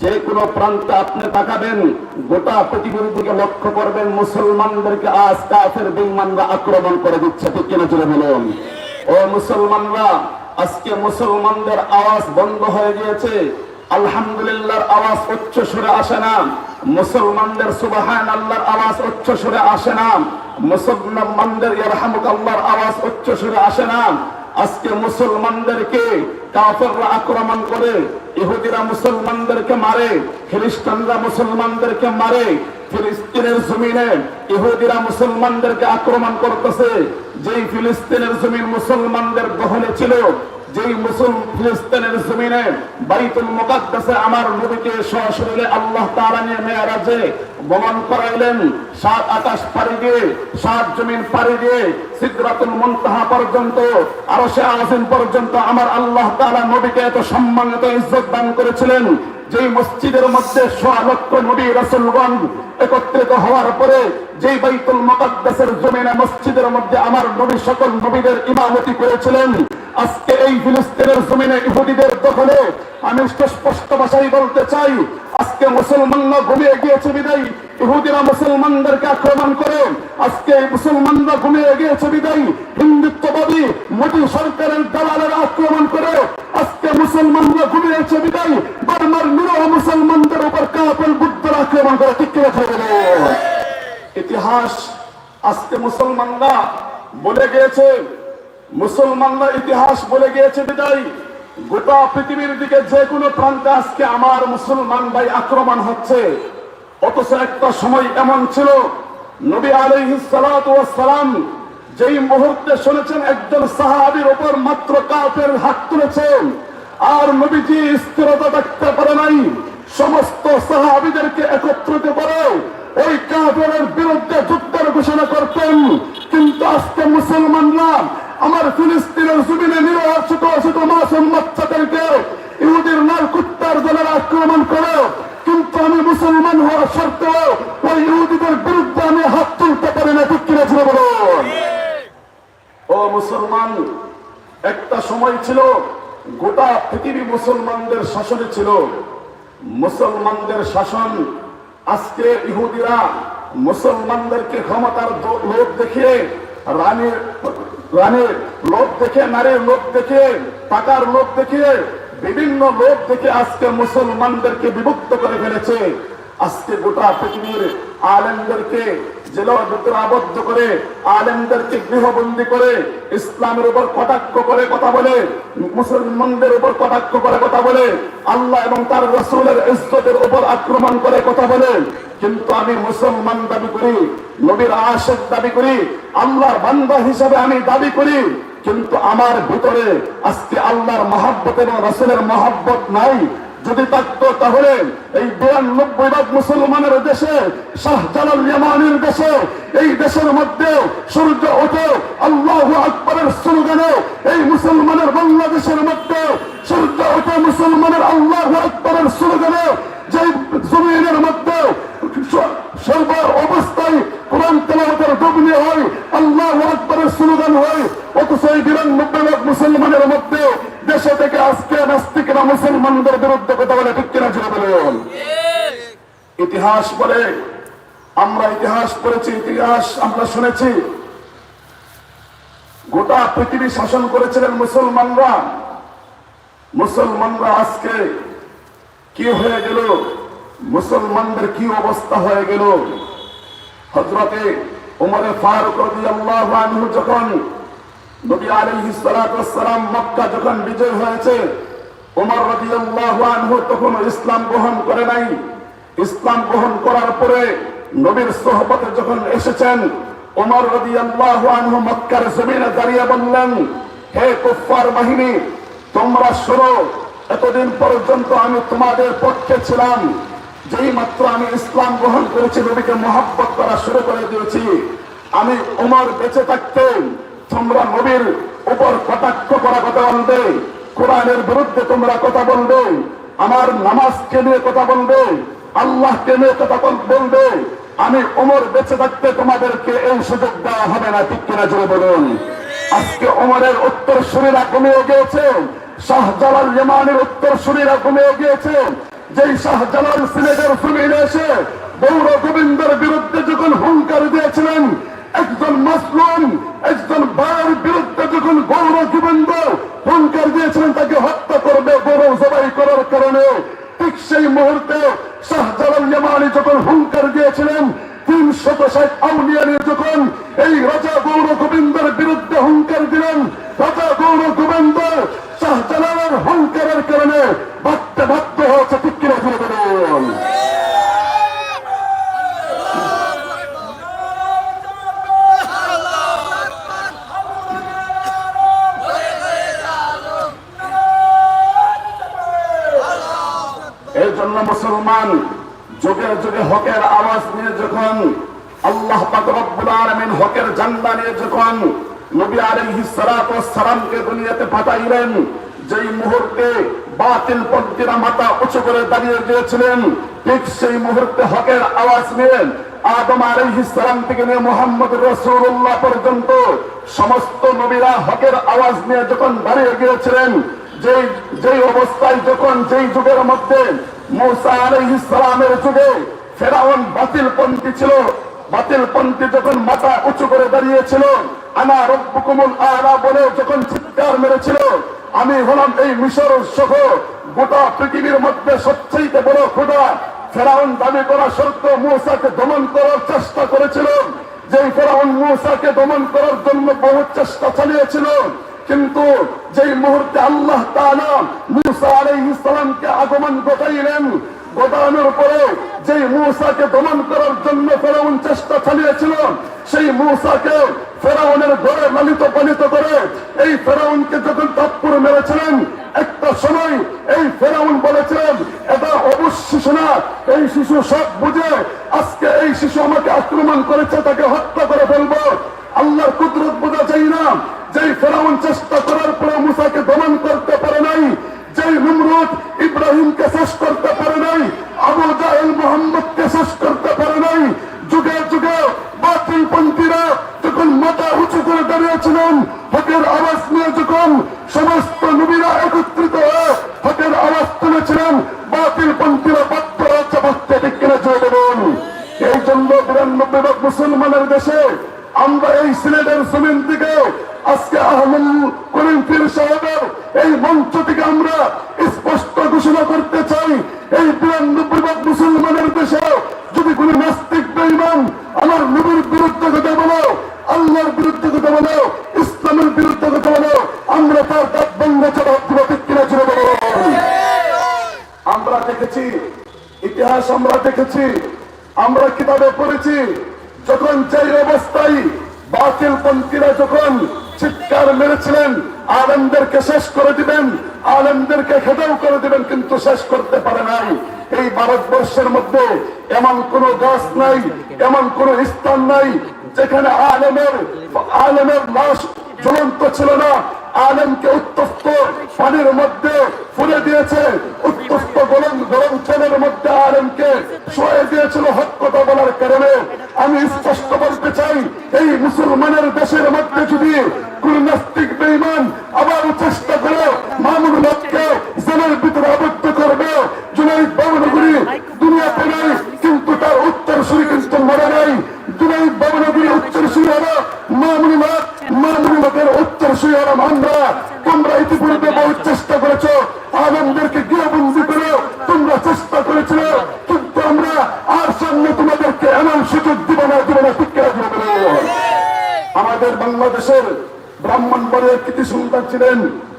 যে কোনো প্রান্তে আপনি তাকাবেন, গোটা পৃথিবীর দিকে লক্ষ্য করবেন, মুসলমানদেরকে আজ কাফের বেঈমানরা আক্রমণ করে দিচ্ছে, ঠিক কিনা চলে বলুন? ও মুসলমানরা, আজকে মুসলমানদের আওয়াজ বন্ধ হয়ে গিয়েছে। আলহামদুলিল্লাহর আওয়াজ উচ্চ সুরে আসে না। মুসলমানদের সুবাহান আল্লাহর আওয়াজ উচ্চ সুরে আসে না। মুসলমানদের ইয়ারহামুক আল্লাহর আওয়াজ উচ্চ সুরে আসে না। আজকে মুসলমানদেরকে কাফেররা আক্রমণ করে, ইহুদিরা মুসলমানদেরকে মারে, খ্রিস্টানরা মুসলমানদেরকে মারে, ফিলিস্তিনের জমিনে ইহুদিরা মুসলমানদেরকে আক্রমণ করতেছে। যেই ফিলিস্তিনের জমিন মুসলমানদের দখলে ছিল যেই মুসল ফিলিস্তিনের জমিনে বাইতুল মুকাদ্দাসে আমার নবীকে সশরীরে আল্লাহ তাআলা নিয়ে মেয়ারাজে ভ্রমণ করাইলেন, সাত আকাশ পাড়ি দিয়ে, সাত জমিন পাড়ি দিয়ে সিদরাতুল মুনতাহা পর্যন্ত আরও সে পর্যন্ত আমার আল্লাহ তাআলা নবীকে এত সম্মানিত ইজ্জত দান করেছিলেন, যেই মসজিদের মধ্যে সোয়া লক্ষ নবী রাসূলগণ একত্রিত হওয়ার পরে যেই বাইতুল মুকাদ্দাসের জমিনে মসজিদের মধ্যে আমার নবী সকল নবীদের ইমামতি করেছিলেন আজকে এই ফিলিস্তিনের জমিনে ইহুদিদের দখলে আমি স্পষ্ট ভাষায় বলতে চাই, আজকে মুসলমানরা ঘুমিয়ে গিয়েছে বিদায়। ইহুদিরা মুসলমানদেরকে আক্রমণ করে, আজকে মুসলমানরা ঘুমিয়ে গিয়েছে বিদায়। হিন্দুত্ববাদী মোদী সরকারের দালালেরা আক্রমণ করে, আজকে মুসলমানরা ঘুমিয়েছে বিদায়। বার্মার নিরহ মুসলমানদের উপর কাপেল বুদ্ধরা আক্রমণ করে, ঠিক ইতিহাস, আজকে মুসলমানরা বলে গিয়েছে মুসলমানরা ইতিহাস বলে গিয়েছে বিদায়। গোটা পৃথিবীর দিকে যে কোনো প্রান্তে আজকে আমার মুসলমান ভাই আক্রমণ হচ্ছে। অথচ একটা সময় এমন ছিল, নবী আলাইহিস সালাম যেই মুহূর্তে শুনেছেন একজন সাহাবীর উপর মাত্র কাফের হাত তুলেছেন, আর নবীজি স্থিরতা দেখতে পারে নাই। সমস্ত সাহাবিদেরকে একত্রিত করে ওই কাফেরের ও মুসলমান, একটা সময় ছিল গোটা পৃথিবী মুসলমানদের শাসনে ছিল। মুসলমানদের শাসন, আজকে ইহুদিরা মুসলমানদেরকে ক্ষমতার লোভ দেখিয়ে, রানীর রানীর লোভ দেখে নারীর লোভ দেখে টাকার লোভ দেখে বিভিন্ন লোভ দেখে আজকে মুসলমানদেরকে বিভক্ত করে ফেলেছে। আজকে গোটা পৃথিবীর আলেমদেরকে জেলার আবদ্ধ করে, আলেমদেরকে গৃহবন্দী করে, ইসলামের উপর কটাক্ষ করে কথা বলে, মুসলমানদের উপর কটাক্ষ করে কথা বলে, আল্লাহ এবং তার রসুলের ইজ্জতের উপর আক্রমণ করে কথা বলে। কিন্তু আমি মুসলমান দাবি করি, নবীর আশেক দাবি করি, আল্লাহর বান্দা হিসাবে আমি দাবি করি। কিন্তু আমার ভিতরে আজকে আল্লাহর মহাব্বত এবং রসুলের মহাব্বত নাই। যদি থাকতো তাহলে এই বিরানব্বই ভাগ মুসলমানের দেশে, শাহজালাল ইয়ামানির দেশে, এই দেশের মধ্যে সূর্য ওঠে, আল্লাহ আকবরের স্লোগানে এই মুসলমানের বাংলাদেশের মধ্যে সূর্য ওঠে মুসলমানের আল্লাহ আকবরের স্লোগানে যে জমিনের মধ্যে সর্ব অবস্থায় কোরআন তেলাওয়াতের ডুবনি হয়, আল্লাহ আকবরের স্লোগান হয়। মুসলমানদের বিরুদ্ধে কথা বলে, ঠিক কিনা ছিল বলুন। ইতিহাস বলে, আমরা ইতিহাস পড়েছি, ইতিহাস আমরা শুনেছি। গোটা পৃথিবী শাসন করেছিলেন মুসলমানরা। মুসলমানরা আজকে কি হয়ে গেল? মুসলমানদের কি অবস্থা হয়ে গেল? হজরতে উমরে ফারুক যখন নবী সালাতু ওয়াসসালাম মক্কা যখন বিজয় হয়েছে ওমর রাদিয়াল্লাহু আনহু তখন ইসলাম গ্রহণ করে নাই। ইসলাম গ্রহণ করার পরে নবীর সোহবতে যখন এসেছেন ওমর রাদিয়াল্লাহু আনহু মক্কার জমিনে দাঁড়িয়ে বললেন, হে কুফফার বাহিনী, তোমরা শোনো, এতদিন পর্যন্ত আমি তোমাদের পক্ষে ছিলাম। যেই মাত্র আমি ইসলাম গ্রহণ করেছি, নবীকে মহাব্বত করা শুরু করে দিয়েছি। আমি উমর বেঁচে থাকতে তোমরা নবীর উপর কটাক্ষ করা কথা বলবে। কোরআনের বিরুদ্ধে তোমরা কথা বলবে, আমার নামাজকে নিয়ে কথা বলবে, আল্লাহকে নিয়ে কথা বলবে। আমি ওমর বেঁচে থাকতে তোমাদেরকে এই সুযোগ দেওয়া হবে না, ঠিক কিনা জোরে বলুন? আজকে ওমরের উত্তর শরীরা কমিয়ে গিয়েছে, শাহজালাল ইমানের উত্তর শরীরা কমিয়ে গিয়েছে। যেই শাহজালাল সিলেটের জমিনে এসে গৌর গোবিন্দের বিরুদ্ধে যখন হুঙ্কার দিয়েছিলেন, একজন মাসলুম একজন ভাইয়ের বিরুদ্ধে যখন গৌর গোবিন্দ হুঙ্কার দিয়েছিলেন তাকে হত্যা করবে গৌরব জবাই করার কারণে ঠিক সেই মুহূর্তে শাহজালাল ইয়ামানি যখন হুঙ্কার দিয়েছিলেন তিন শত ষাট আউলিয়া নিয়ে যখন এই রাজা গৌর গোবিন্দের বিরুদ্ধে হুঙ্কার দিলেন রাজা গৌর গোবিন্দ শাহজালালের হুঙ্কারের কারণে বাধ্য বাধ্য ঠিক কিনা ফিরে বলুন। এই জন্য মুসলমান যুগে যুগে হকের আওয়াজ নিয়ে যখন আল্লাহ পাক রব্বুল আলামিন হকের জান্ডা নিয়ে যখন নবী আলাইহিস সালাতু ওয়াস সালামকে দুনিয়াতে পাঠাইলেন যেই মুহূর্তে বাতিল পন্থীরা মাথা উঁচু করে দাঁড়িয়ে গিয়েছিলেন, ঠিক সেই মুহূর্তে হকের আওয়াজ নিয়ে আদম থেকে নিয়ে মোহাম্মদ রাসূলুল্লাহ পর্যন্ত সমস্ত নবীরা হকের আওয়াজ নিয়ে যখন দাঁড়িয়ে গিয়েছিলেন অবস্থায় যখন যেই যুগের মধ্যে মৌসা যুগে ফেরাউন বাতিল পন্থী ছিল, বাতিল পন্থী যখন মাথা উঁচু করে দাঁড়িয়েছিল, আনা রব্বুকুমুল আলা বলে যখন চিৎকার মেরেছিল আমি হলাম এই মিশর সহ গোটা পৃথিবীর মধ্যে সবচেয়ে বড় খোদা। ফেরাউন দাবি করা সত্য মৌসাকে দমন করার চেষ্টা করেছিল। যেই ফেরাউন মৌসাকে দমন করার জন্য বহু চেষ্টা চালিয়েছিল। কিন্তু যেই মুহূর্তে আল্লাহ তাআলা মুসা আলাইহিস সালামকে আগমন ঘটাইলেন ঘটানোর পরে যেই মূসাকে দমন করার জন্য ফেরাউন চেষ্টা চালিয়েছিল, সেই মূসাকে ফেরাউনের ঘরে লালিত পালিত করে এই ফেরাউনকে যখন তাপ্পুর মেরেছিলেন, একটা সময় এই ফেরাউন বলেছিলেন এটা অবশ্য শিশু না এই শিশু সব বুঝে, আজকে এই শিশু আমাকে আক্রমণ করেছে, তাকে হত্যা করে ফেলব। আল্লাহর কুদরত বোঝা যায় না, যেই ফেরাউন চেষ্টা করার পরে মুসলমানের দেশে আমরা এই সিলেটের জমিন থেকে আজকে আহমদ করিম পীর সাহেবের এই মঞ্চ থেকে আমরা স্পষ্ট ঘোষণা করতে চাই, এই বিরানব্বই ভাগ মুসলমানের দেশে যদি কোন নাস্তিক বেইমান আমার নবীর বিরুদ্ধে কথা বলো, আল্লাহর বিরুদ্ধে কথা বলো, ইসলামের বিরুদ্ধে কথা বলো, আমরা তার দাঁত বন্ধ জবাব দিব ঠিক কিনা ছিল আমরা দেখেছি, ইতিহাস আমরা দেখেছি, আমরা কিতাবে পড়েছি যখন যেই অবস্থায় বাতিল পন্থীরা যখন চিৎকার মেরেছিলেন, আলমদেরকে শেষ করে দিবেন, আলমদেরকে খেদাও করে দিবেন, কিন্তু শেষ করতে পারে নাই। এই ভারতবর্ষের মধ্যে এমন কোন গাছ নাই, এমন কোন স্থান নাই, যেখানে আলেমের আলেমের লাশ জ্বলন্ত ছিল না। আলেমকে উত্তপ্ত পানির মধ্যে ফুলে দিয়েছে, উত্তপ্ত গরম গরম জলের মধ্যে আলেমকে শোয়ে দিয়েছিল ঠিক করে আমাদের বাংলাদেশের ব্রাহ্মণ বরের কৃতি সন্তান ছিলেন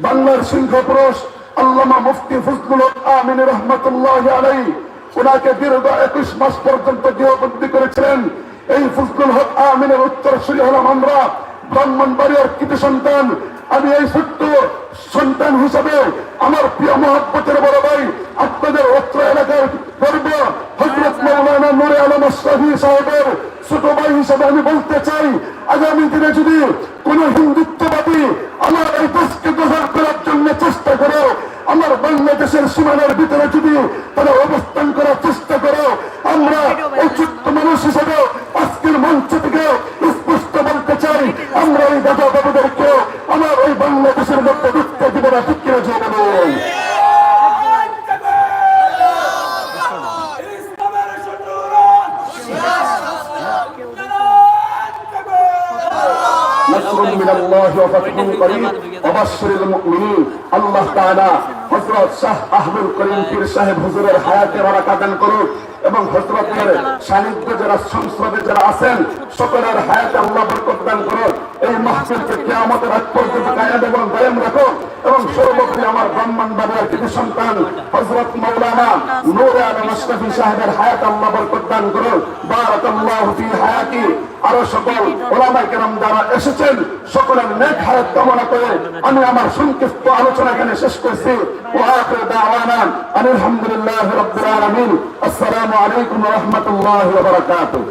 বাংলার সিংহ পুরুষ আল্লামা মুফতি ফজলুল আমিন রহমতুল্লাহ আলাই ওনাকে দীর্ঘ একুশ মাস পর্যন্ত গৃহবন্দী করেছিলেন। এই ফজলুল হক আমিনের উত্তর সুরি হলাম আমরা। ব্রাহ্মণ বাড়ির কৃতি সন্তান। আমি এই ছোট্ট সন্তান হিসাবে আমার প্রিয় মহাব্বতের বড় ভাই আপনাদের অত্র এলাকার গর্ব হজরত মৌলানা নুরে আলম আশরাফি সাহেবের ছোট ভাই হিসাবে আমি বলতে চাই আগামী দিনে যদি কোন হিন্দুত্ববাদী আমার এই দেশকে দখল করার জন্য চেষ্টা করে আমার বাংলাদেশের সীমানার ভিতরে যদি তারা অবস্থান করার চেষ্টা করে আমরা এই মানুষ হিসাবে তাআলা হযরত শাহ আহমুল করিম পীর সাহেব হুজুরের হায়াতে বারাকা দান করুন এবং হযরতের সান্নিধ্য যারা সংসদে যারা আছেন, সকলের হায়াতে আল্লাহ বরকত দান করুন। এই মাহফিলকে কিয়ামতের আগ পর্যন্ত কায়েম এবং কায়েম রাখো এবং সর্বোপরি আমার ব্রাহ্মণবাড়িয়ার কৃতি সন্তান, হযরত মাওলানা নূরে আলম আশরাফি সাহেবের হায়াত আল্লাহ বরকত দান করুন। বারাকাল্লাহু ফি হায়াতি। আরও সকল ওলামায়ে কেরাম যারা এসেছেন, সকলের নেক হায়াত কামনা করে আমি আমার সংক্ষিপ্ত আলোচনা এখানে শেষ করছি। ওয়া আখির দাওয়ানা আলহামদুলিল্লাহি রাব্বিল আলামিন। আসসালামু আলাইকুম ওয়া রাহমাতুল্লাহি ওয়া বারাকাতুহু।